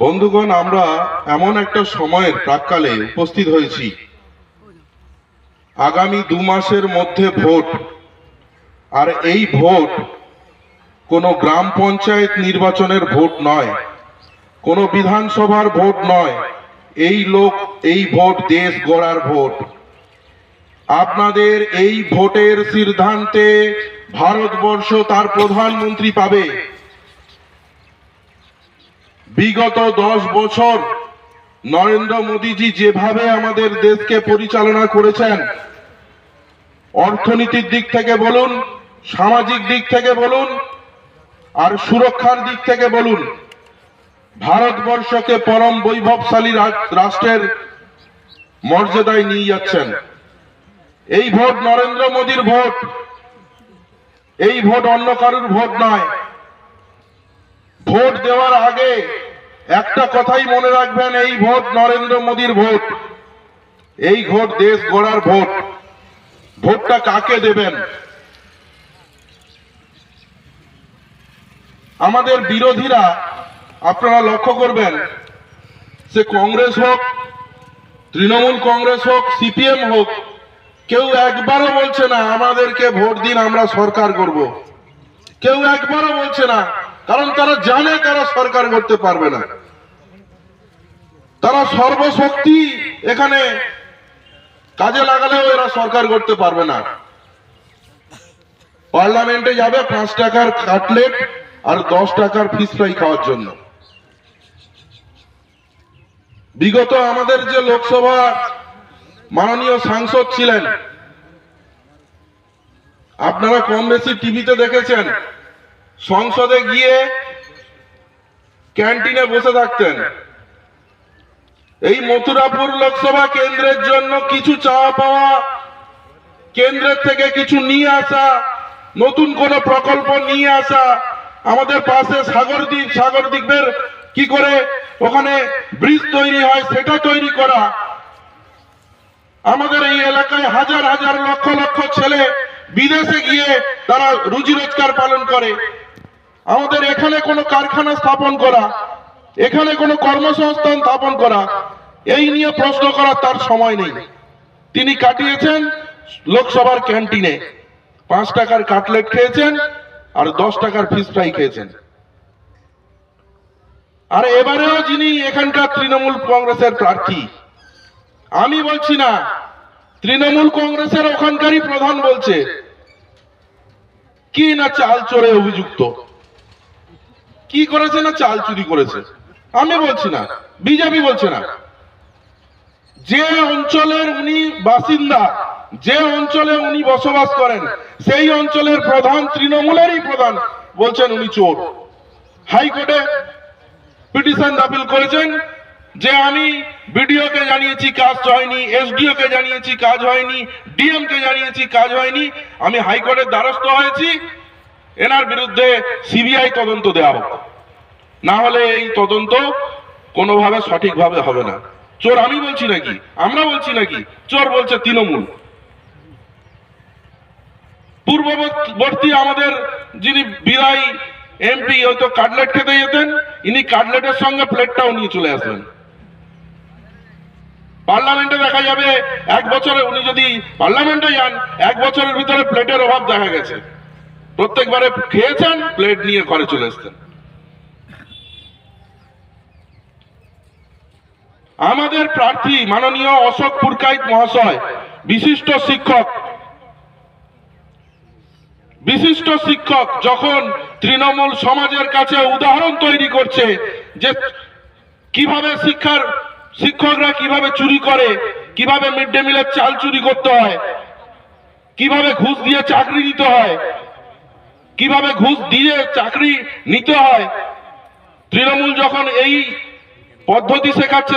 বন্ধুগণ, আমরা এমন একটা সময়ের প্রাককালে উপস্থিত হয়েছি। আগামী দু মাসের মধ্যে ভোট। আর এই ভোট কোনো গ্রাম পঞ্চায়েত নির্বাচনের ভোট নয়, কোনো বিধানসভার ভোট নয়। এই লোক, এই ভোট দেশ গড়ার ভোট। আপনাদের এই ভোটের সিদ্ধান্তে ভারতবর্ষ তার প্রধানমন্ত্রী পাবে। বিগত দশ বছর নরেন্দ্র মোদীজি যেভাবে আমাদের দেশকে পরিচালনা করেছেন, অর্থনীতির দিক থেকে বলুন, সামাজিক দিক থেকে বলুন, আর সুরক্ষার দিক থেকে বলুন, ভারতবর্ষকে পরম বৈভবশালী রাষ্ট্রের মর্যাদায় নিয়ে যাচ্ছেন। এই ভোট নরেন্দ্র মোদীর ভোট, এই ভোট অন্য কারুর ভোট নয়। ভোট দেওয়ার আগে একটা কথাই মনে রাখবেন, এই ভোট নরেন্দ্র মোদীর ভোট। এই ভোট দেশ গড়ার ভোট। ভোটটা কাকে দেবেন? আমাদের বিরোধীরা, আপনারা লক্ষ্য করবেন, সে কংগ্রেস হোক, তৃণমূল কংগ্রেস হোক, সিপিএম হোক, কেউ একবারও বলছে না, আমাদেরকে ভোট দিন, আমরা সরকার করব। কেউ একবারও বলছে না, কারণ তারা জানে তারা সরকার করতে পারবে না। তারা সর্বশক্তি এখানে কাজে লাগালেও এরা সরকার করতে পারবে না। পার্লামেন্টে যাবে পাঁচ টাকার কাটলেট আর দশ টাকার ফিস ফ্রাই খাওয়ার জন্য। বিগত আমাদের যে লোকসভা মাননীয় সাংসদ ছিলেন, আপনারা কম বেশি টিভিতে দেখেছেন, সংসদে গিয়ে ক্যান্টিনে বসে থাকতেন। এই মথুরাপুর লোকসভা কেন্দ্রের জন্য কিছু চাওয়া পাওয়া, কেন্দ্রের থেকে কিছু নিয়ে আসা, নতুন কোন প্রকল্প নিয়ে আসা, আমাদের পাশে সাগরদ্বীপ, সাগরদ্বীপের কি করে ওখানে ব্রিজ তৈরি হয় সেটা তৈরি করা। আমাদের এই এলাকায় হাজার হাজার লক্ষ লক্ষ ছেলে বিদেশে গিয়ে তারা রুজি রোজগার পালন করে। আমাদের এখানে কোনো কারখানা স্থাপন করা এখানে কোনো কর্মসংস্থান স্থাপন করা, এই নিয়ে প্রশ্ন করার তার সময় নেই। তিনি কাটিয়েছেন লোকসভার ক্যান্টিনে। পাঁচ টাকার কাটলেট খেয়েছেন আর দশ টাকার ফিস ফ্রাই খেয়েছেন। আর এবারেও যিনি এখানকার তৃণমূল কংগ্রেসের প্রার্থী, আমি বলছি না, তৃণমূল কংগ্রেসের ওখানকারই প্রধান বলছে, কি না চাল চোরে অভিযুক্ত? কি করেছে না চাল চুরি করেছে? আমি বলছি না, বিজেপি বলছে না। যে অঞ্চলের উনি বাসিন্দা, যে অঞ্চলে উনি বসবাস করেন, সেই অঞ্চলের প্রধান তৃণমূলেরই প্রধান বলছেন উনি চোর। হাইকোর্টে পিটিশন দাখিল করেছেন যে আমি বিডিও কে জানিয়েছি কাজ হয়নি এসডিও কে জানিয়েছি কাজ হয়নি ডিএম কে জানিয়েছি কাজ হয়নি, আমি হাইকোর্টের দ্বারস্থ হয়েছি, এনার বিরুদ্ধে সিবিআই তদন্ত দেওয়া হোক। না হলে এই তদন্ত কোনোভাবে সঠিকভাবে হবে না। চোর আমি বলছি নাকি? আমরা বলছি নাকি? চোর বলছে তৃণমূল। পূর্ববর্তী আমাদের যিনি বিদায়ী এমপি হয়তো কাটলেট খেতে যেতেন, ইনি কাটলেটের সঙ্গে প্লেটটাও নিয়ে চলে আসবেন পার্লামেন্টে দেখা যাবে এক বছরে উনি যদি পার্লামেন্টে যান, এক বছরের ভিতরে প্লেটের অভাব দেখা গেছে। প্রত্যেকবারে খেয়েছেন, প্লেট নিয়ে ঘরে চলে আসতেন। আমাদের প্রার্থী মাননীয় অশোক পুরকাইত মহাশয়, বিশিষ্ট শিক্ষক। বিশিষ্ট শিক্ষক যখন তৃণমূল সমাজের কাছে উদাহরণ তৈরি করছে যে কীভাবে শিক্ষার শিক্ষকরা কীভাবে চুরি করে, কীভাবে মিড ডে মিলের চাল চুরি করতে হয়, কীভাবে ঘুষ দিয়ে চাকরি নিতে হয়, কীভাবে ঘুষ দিয়ে চাকরি নিতে হয়, তৃণমূল যখন এই পদ্ধতি শেখাচ্ছে